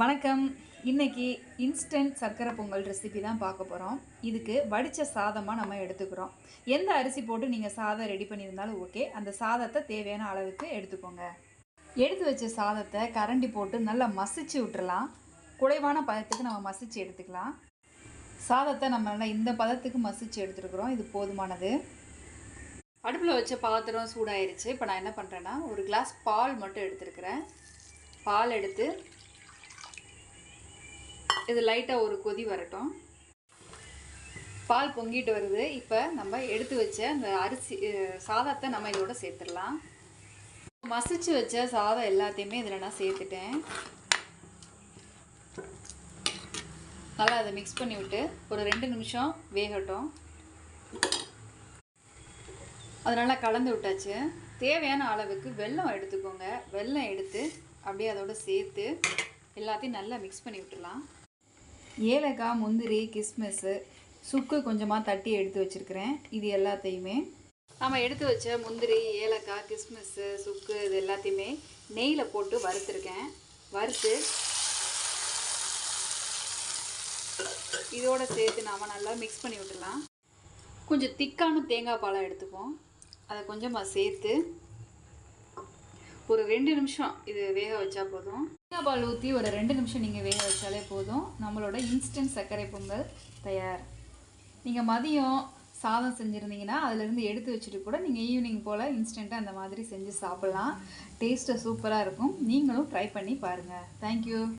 வணக்கம். இன்னைக்கு இன்ஸ்டன்ட் சர்க்கரை பொங்கல் ரெசிபி தான் பார்க்க போகிறோம் இதுக்கு வடித்த சாதமாக நம்ம எடுத்துக்கிறோம். எந்த அரிசி போட்டு நீங்கள் சாதம் ரெடி பண்ணியிருந்தாலும் ஓகே அந்த சாதத்தை தேவையான அளவுக்கு எடுத்துக்கோங்க. எடுத்து வச்ச சாதத்தை கரண்டி போட்டு நல்லா மசிச்சு விட்டுறலாம். குறைவான பதத்துக்கு நம்ம மசிச்சு எடுத்துக்கலாம். சாதத்தை நம்ம நல்லா இந்த பதத்துக்கு மசிச்சு எடுத்துருக்குறோம். இது போதுமானது. அடுப்பில் வச்ச பாத்திரம் சூடாயிருச்சு. இப்போ நான் என்ன பண்ணுறேன்னா ஒரு கிளாஸ் பால் மட்டும் எடுத்துருக்கிறேன். பால் எடுத்து இது லைட்டாக ஒரு கொதி வரட்டும். பால் பொங்கிட்டு வருது. இப்போ நம்ம எடுத்து வச்ச அந்த அரிசி சாதத்தை நம்ம இதோட சேர்த்துடலாம். மசிச்சு வச்ச சாதம் எல்லாத்தையுமே இதில் நான் சேர்த்துட்டேன். நல்லா அதை மிக்ஸ் பண்ணி விட்டு ஒரு ரெண்டு நிமிஷம் வேகட்டும். அதனால் கலந்து விட்டாச்சு. தேவையான அளவுக்கு வெல்லம் எடுத்துக்கோங்க. வெல்லம் எடுத்து அப்படியே அதோட சேர்த்து எல்லாத்தையும் நல்லா மிக்ஸ் பண்ணி விட்டுலாம் ஏலக்காய் முந்திரி கிஸ்மிஸ்ஸு சுக்கு கொஞ்சமாக தட்டி எடுத்து வச்சுருக்கிறேன். இது எல்லாத்தையுமே. நம்ம எடுத்து வச்ச முந்திரி ஏலக்காய் கிஸ்மிஸ்ஸு சுக்கு இது எல்லாத்தையுமே நெய்யில் போட்டு வறுத்துருக்கேன். வறுத்து இதோட சேர்த்து நாம் நல்லா மிக்ஸ் பண்ணி விட்டுலாம் கொஞ்சம் திக்கான தேங்காய் பாலை எடுத்துப்போம் அதை கொஞ்சமாக சேர்த்து ஒரு ரெண்டு நிமிஷம் இது வேக வச்சா போதும். தேங்காய் பால் ஊற்றி ஒரு ரெண்டு நிமிஷம் நீங்கள் வேக வச்சாலே போதும். நம்மளோட இன்ஸ்டன்ட் சர்க்கரை பொங்கல் தயார். நீங்கள் மதியம் சாதம் செஞ்சுருந்தீங்கன்னா அதுலேருந்து எடுத்து வச்சுட்டு கூட நீங்கள் ஈவினிங் போல் இன்ஸ்டண்ட்டாக அந்த மாதிரி செஞ்சு சாப்பிட்லாம். டேஸ்ட்டு சூப்பராக இருக்கும். நீங்களும் ட்ரை பண்ணி பாருங்கள் தேங்க்யூ